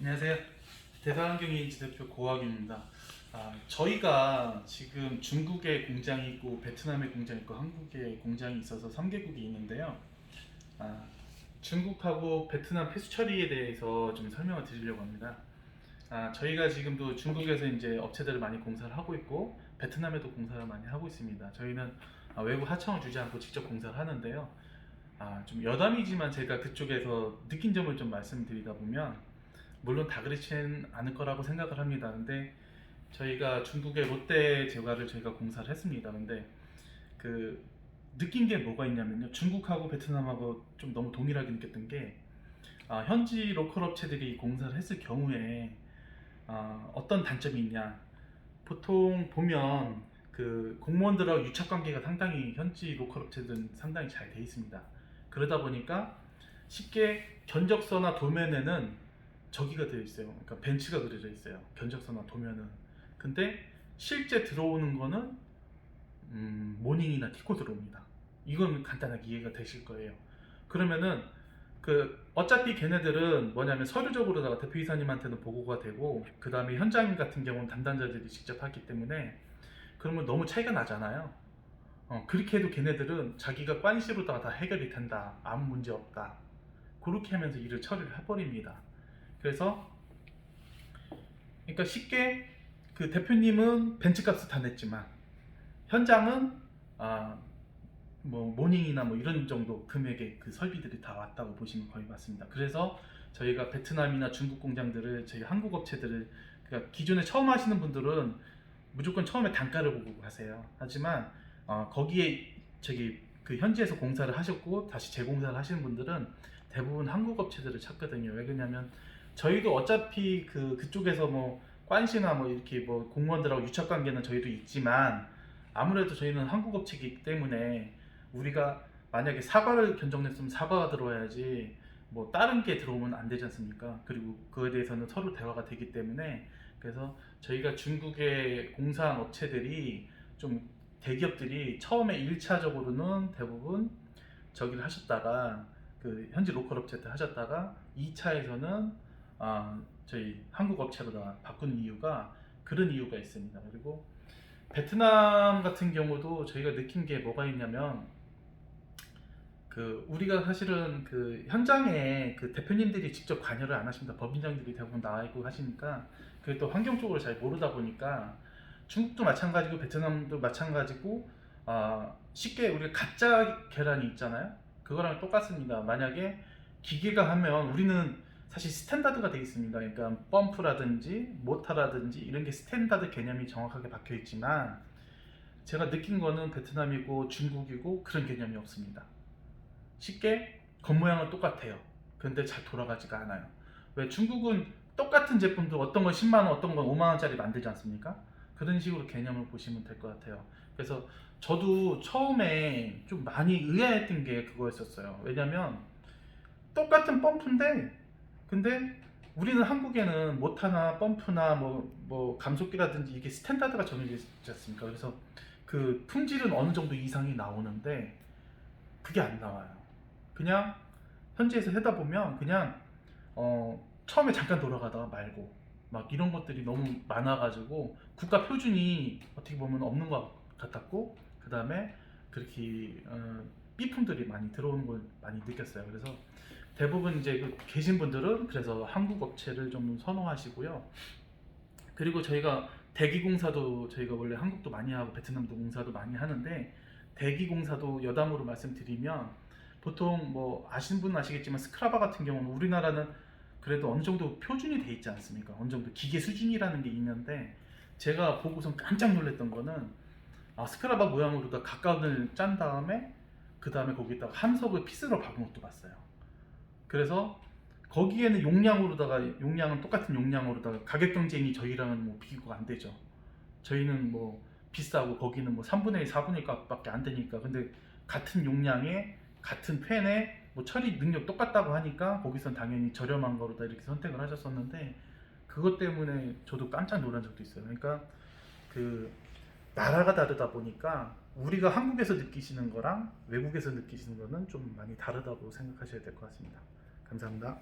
안녕하세요. 대사환경인지 대표 고학입니다. 아, 저희가 지금 중국에 공장이 있고 베트남에 공장이 있고 한국에 공장이 있어서 3개국이 있는데요. 아, 중국하고 베트남 폐수 처리에 대해서 좀 설명을 드리려고 합니다. 아, 저희가 지금도 중국에서 이제 업체들을 많이 공사를 하고 있고 베트남에도 공사를 많이 하고 있습니다. 저희는 아, 외부 하청을 주지 않고 직접 공사를 하는데요. 아, 좀 여담이지만 제가 그쪽에서 느낀 점을 좀 말씀드리다 보면 물론 다 그렇지는 않을 거라고 생각을 합니다. 근데 저희가 중국의 롯데 제과를 저희가 공사를 했습니다. 근데 그 느낀 게 뭐가 있냐면요. 중국하고 베트남하고 좀 너무 동일하게 느꼈던 게 아, 현지 로컬 업체들이 공사를 했을 경우에 아, 어떤 단점이 있냐. 보통 보면 그 공무원들하고 유착 관계가 상당히 현지 로컬 업체들은 상당히 잘 돼 있습니다. 그러다 보니까 쉽게 견적서나 도면에는 저기가 되어 있어요. 그러니까 벤츠가 그려져 있어요. 견적서나 도면은. 근데 실제 들어오는 거는 음, 모닝이나 티코 들어옵니다. 이건 간단하게 이해가 되실 거예요. 그러면은 그 어차피 걔네들은 뭐냐면 서류적으로다가 대표이사님한테는 보고가 되고 그 다음에 현장 같은 경우는 담당자들이 직접 하기 때문에 그러면 너무 차이가 나잖아요. 어, 그렇게 해도 걔네들은 자기가 관시로다가 다 해결이 된다. 아무 문제 없다. 그렇게 하면서 일을 처리를 해버립니다. 그래서 그러니까 쉽게 그 대표님은 벤츠값을 다 냈지만 현장은 아, 뭐 모닝이나 뭐 이런 정도 금액의 그 설비들이 다 왔다고 보시면 거의 맞습니다. 그래서 저희가 베트남이나 중국 공장들을 저희 한국 업체들을 그러니까 기존에 처음 하시는 분들은 무조건 처음에 단가를 보고 하세요. 하지만 어, 거기에 저기 그 현지에서 공사를 하셨고 다시 재공사를 하시는 분들은 대부분 한국 업체들을 찾거든요. 왜 그러냐면 저희도 어차피 그 그쪽에서 뭐 관시나 뭐 이렇게 뭐 공무원들하고 유착 관계는 저희도 있지만 아무래도 저희는 한국 업체이기 때문에 우리가 만약에 사과를 견적냈으면 사과가 들어와야지 뭐 다른 게 들어오면 안 되지 않습니까? 그리고 그거에 대해서는 서로 대화가 되기 때문에 그래서 저희가 중국의 공사한 업체들이 좀 대기업들이 처음에 1차적으로는 대부분 저기를 하셨다가 그 현지 로컬 업체들 하셨다가 2차에서는 아, 저희 한국 업체로다 바꾸는 이유가 그런 이유가 있습니다. 그리고 베트남 같은 경우도 저희가 느낀 게 뭐가 있냐면 그 우리가 사실은 그 현장에 그 대표님들이 직접 관여를 안 하십니다. 법인장들이 대부분 나와 있고 하시니까 그게 또 환경 쪽으로 잘 모르다 보니까 중국도 마찬가지고 베트남도 마찬가지고 아, 쉽게 우리가 가짜 계란이 있잖아요. 그거랑 똑같습니다. 만약에 기계가 하면 우리는 사실 스탠다드가 되어 있습니다. 그러니까 펌프라든지 모터라든지 이런 게 스탠다드 개념이 정확하게 박혀 있지만 제가 느낀 거는 베트남이고 중국이고 그런 개념이 없습니다. 쉽게 겉모양은 똑같아요. 근데 잘 돌아가지가 않아요. 왜 중국은 똑같은 제품도 어떤 건 10만 원, 어떤 건 5만 원짜리 만들지 않습니까? 그런 식으로 개념을 보시면 될 것 같아요. 그래서 저도 처음에 좀 많이 의아했던 게 그거였었어요. 왜냐면 똑같은 펌프인데 근데 우리는 한국에는 모터나 펌프나 뭐, 뭐 감속기라든지 이게 스탠다드가 정해져 있지 않습니까? 그래서 그 품질은 어느 정도 이상이 나오는데 그게 안 나와요. 그냥 현지에서 하다 보면 그냥 어 처음에 잠깐 돌아가다가 말고 막 이런 것들이 너무 많아가지고 국가 표준이 어떻게 보면 없는 것 같았고 그 다음에 그렇게 어, B품들이 많이 들어오는 걸 많이 느꼈어요. 그래서 대부분 이제 그 계신 분들은 그래서 한국 업체를 좀 선호하시고요. 그리고 저희가 대기 공사도 저희가 원래 한국도 많이 하고 베트남도 공사도 많이 하는데 대기 공사도 여담으로 말씀드리면 보통 뭐 아시는 분은 아시겠지만 스크라바 같은 경우는 우리나라는 그래도 어느 정도 표준이 돼 있지 않습니까? 어느 정도 기계 수준이라는 게 있는데 제가 보고선 깜짝 놀랐던 거는 아, 스크라바 모양으로다 각각을 짠 다음에 그 다음에 거기다가 함석을 피스로 박은 것도 봤어요. 그래서 거기에는 용량으로다가 용량은 똑같은 용량으로다가 가격 경쟁이 저희랑은 뭐 비교가 안 되죠. 저희는 뭐 비싸고 거기는 뭐 3분의 1, 4분의 1 값밖에 안 되니까 근데 같은 용량에 같은 팬에 뭐 처리 능력 똑같다고 하니까 거기선 당연히 저렴한 거로다 이렇게 선택을 하셨었는데 그것 때문에 저도 깜짝 놀란 적도 있어요. 그러니까 그 나라가 다르다 보니까 우리가 한국에서 느끼시는 거랑 외국에서 느끼시는 거는 좀 많이 다르다고 생각하셔야 될 것 같습니다. 감사합니다.